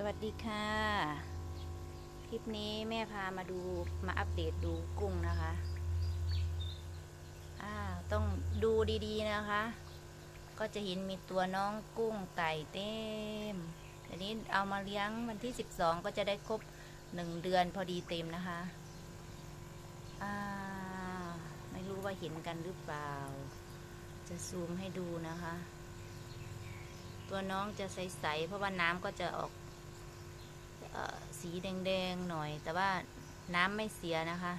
สวัสดีค่ะ คลิปนี้แม่พามาดูมาอัปเดตดูกุ้งนะคะอ้าต้องดูดีๆนะคะ ก็จะเห็นมีตัวน้องกุ้งไก่เต็มอันนี้เอามาเลี้ยงวันที่ 12 ก็จะได้ครบ 1 เดือนพอดีเต็มนะคะอ่าไม่รู้ว่าเห็นกันหรือเปล่า จะซูมให้ดูนะคะ ตัวน้องจะใสๆเพราะว่าน้ำก็จะออก สีแดงๆหน่อย แต่ว่าน้ำไม่เสียนะคะ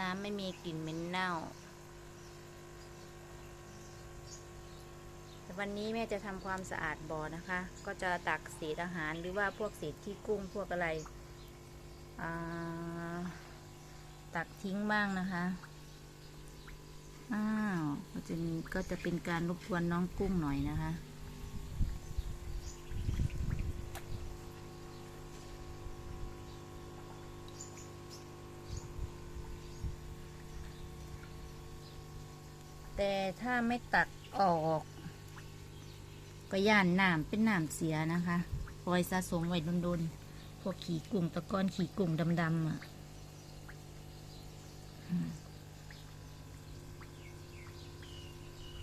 น้ำไม่มีกลิ่นเหม็นเน่า แต่วันนี้แม่จะทำความสะอาดบ่อนะคะ ก็จะตักเศษอาหารหรือว่าพวกเศษขี้กุ้งพวกอะไร ตักทิ้งบ้างนะคะอ้าวก็จะก็จะเป็นการรบกวนน้องกุ้งหน่อยนะคะ แต่ถ้าไม่ตักออก ก็ย่านน้ำเป็นน้ำเสียนะคะปล่อยสะสมไว้ดนๆ พวกขี่กุ้งตะกอนขี่กุ้งดำๆอะ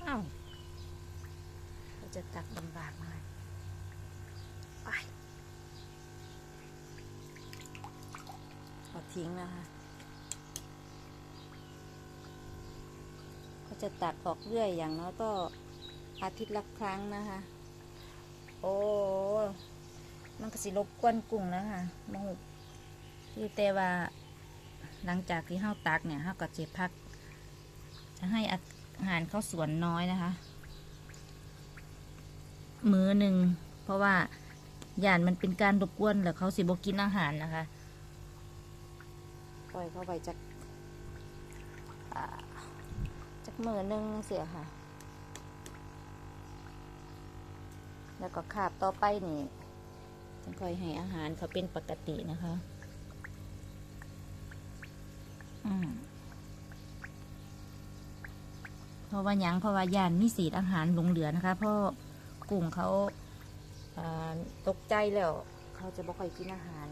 อ้าวเราจะตักลำบากหน่อยไปเอาทิ้งนะคะ จะตักออกเรื่อยอย่างน้อยก็อาทิตย์ละครั้งนะคะ โอ้มันก็สิรบกวนกุ้งนะคะมองที่แต่ว่า หลังจากที่เฮาตักเนี่ยเฮาก็จะพัก จะให้อาหารเข้าสวนน้อยนะคะ มือหนึ่งเพราะว่าหย่านมันเป็นการรบกวนแล้วเขาสิบกินอาหารนะคะ ปล่อยเข้าไปจาก มือหนึ่งเสียค่ะ แล้วก็ขาบต่อไปนี่จะค่อยให้อาหารเขาเป็นปกตินะคะ อืมเพราะว่าหยังเพราะว่าย่านมีสีอาหารหลงเหลือนะคะ เพราะกลุ่มเขาอ่าตกใจแล้ว เขาจะบ่ค่อยกินอาหาร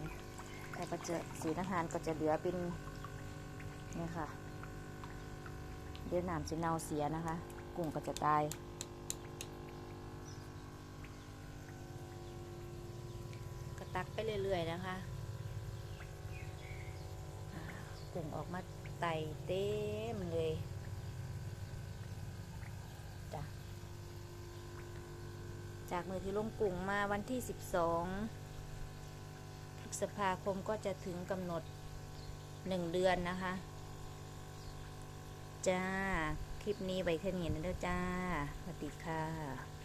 แต่ก็จะสีอาหารก็จะเหลือเป็นเนี่ยค่ะ เดี๋ยวน้ำจะเน่าเสียนะคะ กุ้งก็จะตาย ก็ตักไปเรื่อยๆนะคะกุ้งออกมาไตเต็มเลยจ้ะจากมือที่ลงกลุ่งมาวันที่ 12พฤษภาคมก็จะถึงกำหนด 1 เดือนนะคะ จ้า คลิปนี้ไว้แค่นี้นะเด้อจ้าสวัสดีค่ะ